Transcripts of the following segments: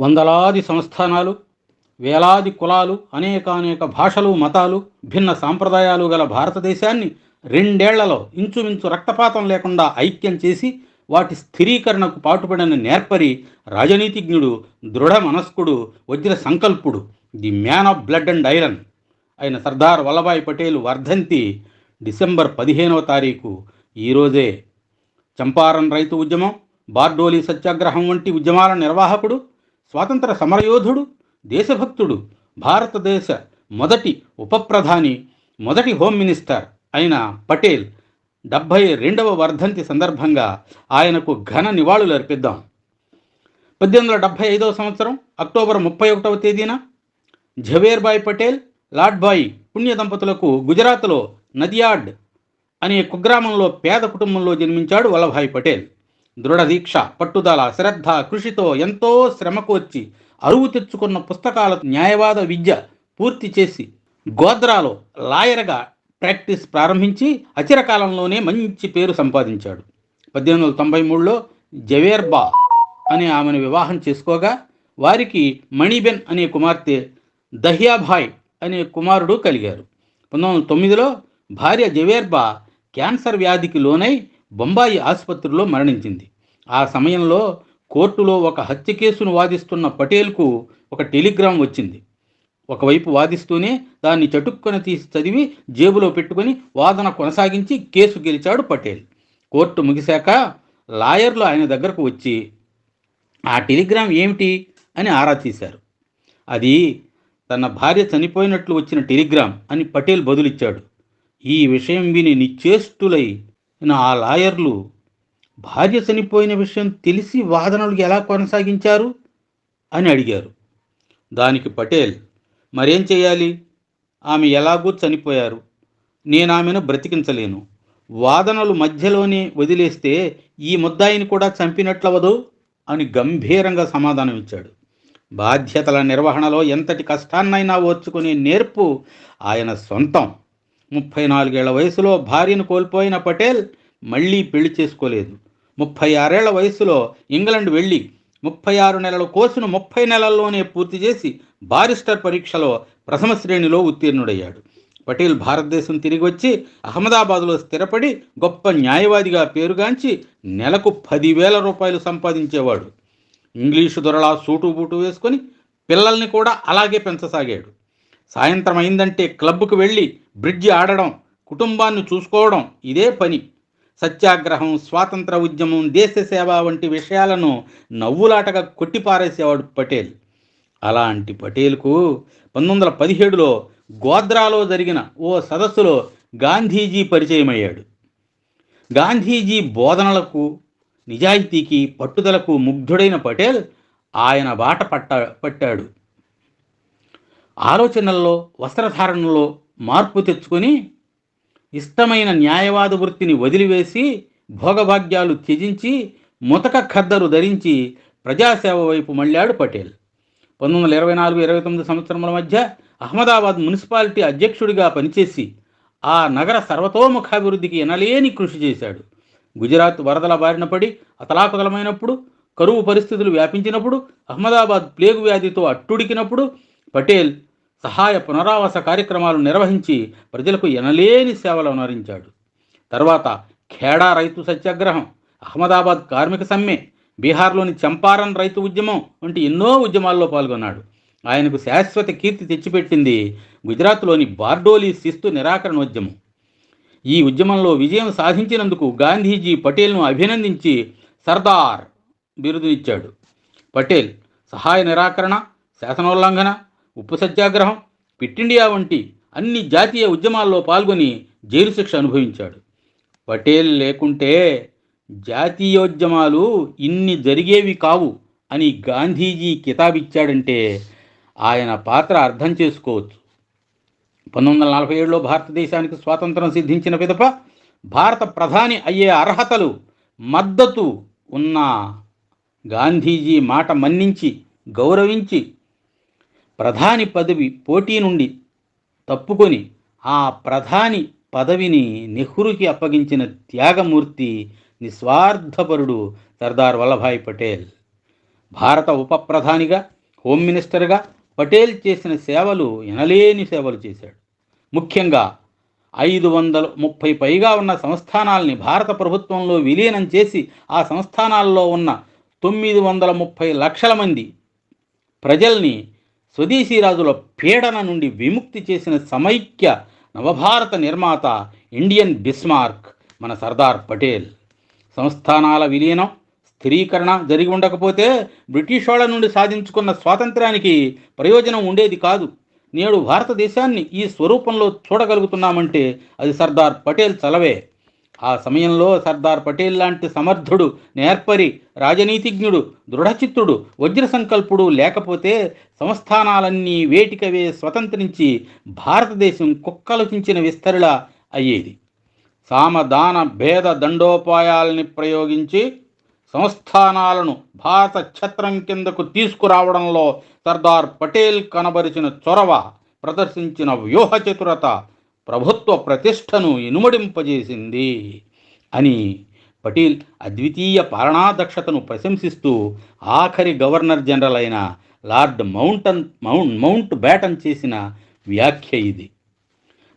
వందలాది సంస్థానాలు వేలాది కులాలు అనేకానేక భాషలు మతాలు భిన్న సాంప్రదాయాలు గల భారతదేశాన్ని రెండేళ్ళలో ఇంచుమించు రక్తపాతం లేకుండా ఐక్యం చేసి వాటి స్థిరీకరణకు పాటుపడిన నేర్పరి రాజనీతిజ్ఞుడు దృఢ మనస్కుడు వజ్ర సంకల్పుడు the man of blood and iron అయిన సర్దార్ వల్లభాయ్ పటేల్ వర్ధంతి డిసెంబర్ పదిహేనవ తారీఖు. ఈరోజే చంపారన్ రైతు ఉద్యమం బార్డోలి సత్యాగ్రహం వంటి ఉద్యమాల నిర్వాహకుడు స్వాతంత్ర సమరయోధుడు దేశభక్తుడు భారతదేశ మొదటి ఉప ప్రధాని మొదటి హోమ్ మినిస్టర్ అయిన పటేల్ డెబ్భై రెండవ వర్ధంతి సందర్భంగా ఆయనకు ఘన నివాళులు అర్పిద్దాం. పద్దెనిమిది వందల డెబ్భై ఐదవ సంవత్సరం అక్టోబర్ ముప్పై ఒకటవ తేదీన ఝవేర్బాయ్ పటేల్ లాడ్బాయి పుణ్య దంపతులకు గుజరాత్లో నదియాడ్ అనే కుగ్రామంలో పేద కుటుంబంలో జన్మించాడు వల్లభాయ్ పటేల్. దృఢ దీక్ష పట్టుదల శ్రద్ధ కృషితో ఎంతో శ్రమకోర్చి అరువు తెచ్చుకున్న పుస్తకాల న్యాయవాద విద్య పూర్తి చేసి గోద్రాలో లాయర్గా ప్రాక్టీస్ ప్రారంభించి అచిరకాలంలోనే మంచి పేరు సంపాదించాడు. పద్దెనిమిది వందల తొంభై మూడులో జవేర్బా అనే ఆమెను వివాహం చేసుకోగా వారికి మణిబెన్ అనే కుమార్తె దహ్యాభాయ్ అనే కుమారుడు కలిగారు. పంతొమ్మిది వందల తొమ్మిదిలో భార్య జవేర్బా క్యాన్సర్ వ్యాధికి లోనై బొంబాయి ఆసుపత్రిలో మరణించింది. ఆ సమయంలో కోర్టులో ఒక హత్య కేసును వాదిస్తున్న పటేల్కు ఒక టెలిగ్రామ్ వచ్చింది. ఒకవైపు వాదిస్తూనే దాన్ని చటుక్కున తీసి చదివి జేబులో పెట్టుకుని వాదన కొనసాగించి కేసు గెలిచాడు పటేల్. కోర్టు ముగిశాక లాయర్లు ఆయన దగ్గరకు వచ్చి ఆ టెలిగ్రామ్ ఏమిటి? అని ఆరా తీశారు. అది తన భార్య చనిపోయినట్లు వచ్చిన టెలిగ్రామ్ అని పటేల్ బదులిచ్చాడు. ఈ విషయం విని నిశ్చేష్టులై ఆ లాయర్లు భార్య చనిపోయిన విషయం తెలిసి వాదనలు ఎలా కొనసాగించారు అని అడిగారు. దానికి పటేల్ మరేం చేయాలి? ఆమె ఎలాగూ చనిపోయారు. నేను ఆమెను బ్రతికించలేను. వాదనలు మధ్యలోనే వదిలేస్తే ఈ ముద్దాయిని కూడా చంపినట్లవదు అని గంభీరంగా సమాధానం ఇచ్చాడు. బాధ్యతల నిర్వహణలో ఎంతటి కష్టాన్నైనా ఓర్చుకునే నేర్పు ఆయన సొంతం. ముప్పై నాలుగేళ్ళ వయసులో భార్యను కోల్పోయిన పటేల్ మళ్ళీ పెళ్ళి చేసుకోలేదు. ముప్పై ఆరేళ్ళ వయసులో ఇంగ్లండ్ వెళ్ళి ముప్పై ఆరు నెలల కోర్సును ముప్పై నెలల్లోనే పూర్తి చేసి బారిస్టర్ పరీక్షలో ప్రథమ శ్రేణిలో ఉత్తీర్ణుడయ్యాడు. పటేల్ భారతదేశం తిరిగి వచ్చి అహ్మదాబాద్లో స్థిరపడి గొప్ప న్యాయవాదిగా పేరుగాంచి నెలకు పదివేల రూపాయలు సంపాదించేవాడు. ఇంగ్లీషు దొరలా సూటు బూటు వేసుకొని పిల్లల్ని కూడా అలాగే పెంచసాగాడు. సాయంత్రం అయిందంటే క్లబ్కు వెళ్ళి బ్రిడ్జి ఆడడం కుటుంబాన్ని చూసుకోవడం ఇదే పని. సత్యాగ్రహం స్వాతంత్ర ఉద్యమం దేశ సేవ వంటి విషయాలను నవ్వులాటగా కొట్టిపారేసేవాడు పటేల్. అలాంటి పటేల్కు పంతొమ్మిది వందల పదిహేడులో గోద్రాలో జరిగిన ఓ సదస్సులో గాంధీజీ పరిచయమయ్యాడు. గాంధీజీ బోధనలకు నిజాయితీకి పట్టుదలకు ముగ్ధుడైన పటేల్ ఆయన బాట పట్ట పట్టాడు. ఆలోచనల్లో వస్త్రధారణలో మార్పు తెచ్చుకొని ఇష్టమైన న్యాయవాద వృత్తిని వదిలివేసి భోగభాగ్యాలు త్యజించి ముతక ఖద్దరు ధరించి ప్రజాసేవ వైపు మళ్ళాడు పటేల్. పంతొమ్మిది వందల ఇరవై నాలుగు ఇరవై తొమ్మిది సంవత్సరముల మధ్య అహ్మదాబాద్ మున్సిపాలిటీ అధ్యక్షుడిగా పనిచేసి ఆ నగర సర్వతోముఖాభివృద్ధికి ఎనలేని కృషి చేశాడు. గుజరాత్ వరదల బారిన పడి అతలాకుతలమైనప్పుడు కరువు పరిస్థితులు వ్యాపించినప్పుడు అహ్మదాబాద్ ప్లేగు వ్యాధితో అట్టుడికినప్పుడు పటేల్ సహాయ పునరావాస కార్యక్రమాలు నిర్వహించి ప్రజలకు ఎనలేని సేవలు అనరించాడు. తర్వాత ఖేడా రైతు సత్యాగ్రహం అహ్మదాబాద్ కార్మిక సమ్మె బీహార్లోని చంపారన్ రైతు ఉద్యమం వంటి ఎన్నో ఉద్యమాల్లో పాల్గొన్నాడు. ఆయనకు శాశ్వత కీర్తి తెచ్చిపెట్టింది గుజరాత్లోని బార్డోలీ శిస్తు నిరాకరణోద్యమం. ఈ ఉద్యమంలో విజయం సాధించినందుకు గాంధీజీ పటేల్ను అభినందించి సర్దార్ బిరుదునిచ్చాడు. పటేల్ సహాయ నిరాకరణ శాసనోల్లంఘన ఉప్పు సత్యాగ్రహం పిట్టిండియా వంటి అన్ని జాతీయ ఉద్యమాల్లో పాల్గొని జైలు శిక్ష అనుభవించాడు. పటేల్ లేకుంటే జాతీయోద్యమాలు ఇన్ని జరిగేవి కావు అని గాంధీజీ కితాబిచ్చాడంటే ఆయన పాత్ర అర్థం చేసుకోవచ్చు. పంతొమ్మిది వందల నలభై ఏడులో భారతదేశానికి స్వాతంత్రం సిద్ధించిన పిదప భారత ప్రధాని అయ్యే అర్హతలు మద్దతు ఉన్న గాంధీజీ మాట మన్నించి గౌరవించి ప్రధాని పదవి పోటీ నుండి తప్పుకొని ఆ ప్రధాని పదవిని నెహ్రూకి అప్పగించిన త్యాగమూర్తి నిస్వార్థపరుడు సర్దార్ వల్లభాయ్ పటేల్. భారత ఉప ప్రధానిగా హోమ్ మినిస్టర్గా పటేల్ చేసిన సేవలు ఎనలేని సేవలు చేశాడు. ముఖ్యంగా ఐదు వందల ముప్పై పైగా ఉన్న సంస్థానాల్ని భారత ప్రభుత్వంలో విలీనం చేసి ఆ సంస్థానాల్లో ఉన్న తొమ్మిది వందల ముప్పై లక్షల మంది ప్రజల్ని స్వదేశీ రాజుల పీడన నుండి విముక్తి చేసిన సమైక్య నవభారత నిర్మాత ఇండియన్ బిస్మార్క్ మన సర్దార్ పటేల్. సంస్థానాల విలీనం స్థిరీకరణ జరిగి ఉండకపోతే బ్రిటిష్ వాళ్ళ నుండి సాధించుకున్న స్వాతంత్రానికి ప్రయోజనం ఉండేది కాదు. నేడు భారతదేశాన్ని ఈ స్వరూపంలో చూడగలుగుతున్నామంటే అది సర్దార్ పటేల్ చలవే. ఆ సమయంలో సర్దార్ పటేల్ లాంటి సమర్థుడు నేర్పరి రాజనీతిజ్ఞుడు దృఢచిత్తుడు వజ్ర సంకల్పుడు లేకపోతే సంస్థానాలన్నీ వేటికవే స్వతంత్రించి భారతదేశం కుక్కలుచించిన విస్తరిలా అయ్యేది. సామదాన భేద దండోపాయాల్ని ప్రయోగించి సంస్థానాలను భారత ఛత్రం కిందకు తీసుకురావడంలో సర్దార్ పటేల్ కనబరిచిన చొరవ ప్రదర్శించిన వ్యూహ చతురత ప్రభుత్వ ప్రతిష్టను ఇనుమడింపజేసింది అని పటేల్ అద్వితీయ పాలనాదక్షతను ప్రశంసిస్తూ ఆఖరి గవర్నర్ జనరల్ అయిన lord mountain Mount Mountbatten చేసిన వ్యాఖ్య ఇది.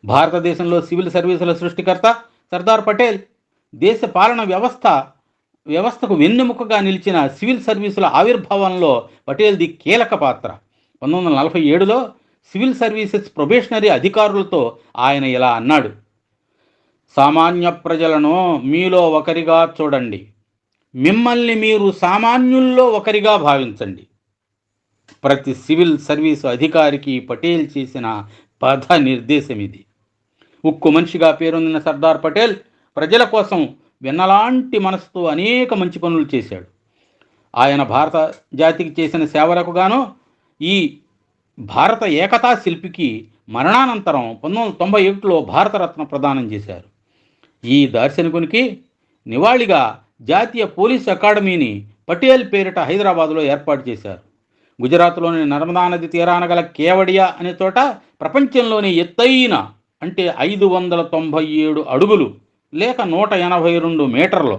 భారతదేశంలో సివిల్ సర్వీసుల సృష్టికర్త సర్దార్ పటేల్ దేశ పాలన వ్యవస్థ వ్యవస్థకు వెన్నెముకగా నిలిచిన సివిల్ సర్వీసుల ఆవిర్భావంలో పటేల్ది కీలక పాత్ర. పంతొమ్మిది వందల నలభై ఏడులో సివిల్ సర్వీసెస్ ప్రొబేషనరీ అధికారులతో ఆయన ఇలా అన్నాడు. సామాన్య ప్రజలను మీలో ఒకరిగా చూడండి. మిమ్మల్ని మీరు సామాన్యుల్లో ఒకరిగా భావించండి. ప్రతి సివిల్ సర్వీసు అధికారికి పటేల్ చేసిన పథ నిర్దేశం ఇది ఉక్కు మనిషిగా పేరొందిన సర్దార్ పటేల్ ప్రజల కోసం వెన్నలాంటి మనసుతో అనేక మంచి పనులు చేశాడు. ఆయన భారత జాతికి చేసిన సేవలకు గాను ఈ భారత ఏకతా శిల్పికి మరణానంతరం పంతొమ్మిది వందల తొంభై ఒకటిలో భారతరత్న ప్రదానం చేశారు. ఈ దార్శనికునికి నివాళిగా జాతీయ పోలీస్ అకాడమీని పటేల్ పేరిట హైదరాబాదులో ఏర్పాటు చేశారు. గుజరాత్లోని నర్మదా నది తీరాన గల కేవడియా అనే చోట ప్రపంచంలోని ఎత్తైన అంటే ఐదు వందల తొంభై ఏడు అడుగులు లేక నూట ఎనభై రెండు మీటర్లు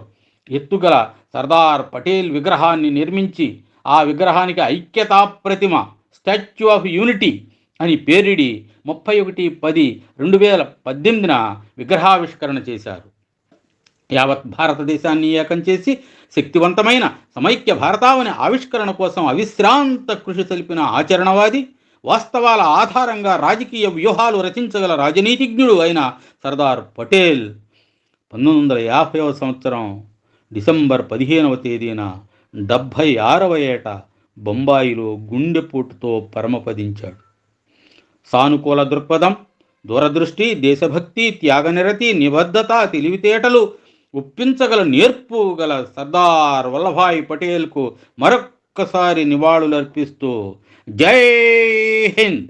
ఎత్తుగల సర్దార్ పటేల్ విగ్రహాన్ని నిర్మించి ఆ విగ్రహానికి ఐక్యతా ప్రతిమ స్టాచ్యూ ఆఫ్ యూనిటీ అని పేరిడి ముప్పై ఒకటి పది రెండు వేల పద్దెనిమిదిన విగ్రహావిష్కరణ చేశారు. యావత్ భారతదేశాన్ని ఏకం చేసి శక్తివంతమైన సమైక్య భారతావని ఆవిష్కరణ కోసం అవిశ్రాంత కృషి తెలిపిన ఆచరణవాది వాస్తవాల ఆధారంగా రాజకీయ వ్యూహాలు రచించగల రాజనీతిజ్ఞుడు అయిన సర్దార్ పటేల్ పంతొమ్మిది వందల యాభైవ సంవత్సరం డిసెంబర్ పదిహేనవ తేదీన డెబ్భై ఆరవ ఏట బొంబాయిలో గుండెపోటుతో పరమపదించాడు. సానుకూల దృక్పథం దూరదృష్టి దేశభక్తి త్యాగనిరతి నిబద్ధత తెలివితేటలు ఒప్పించగల నేర్పు గల సర్దార్ వల్లభాయ్ పటేల్కు మరొక్కసారి నివాళులర్పిస్తూ జై హింద్.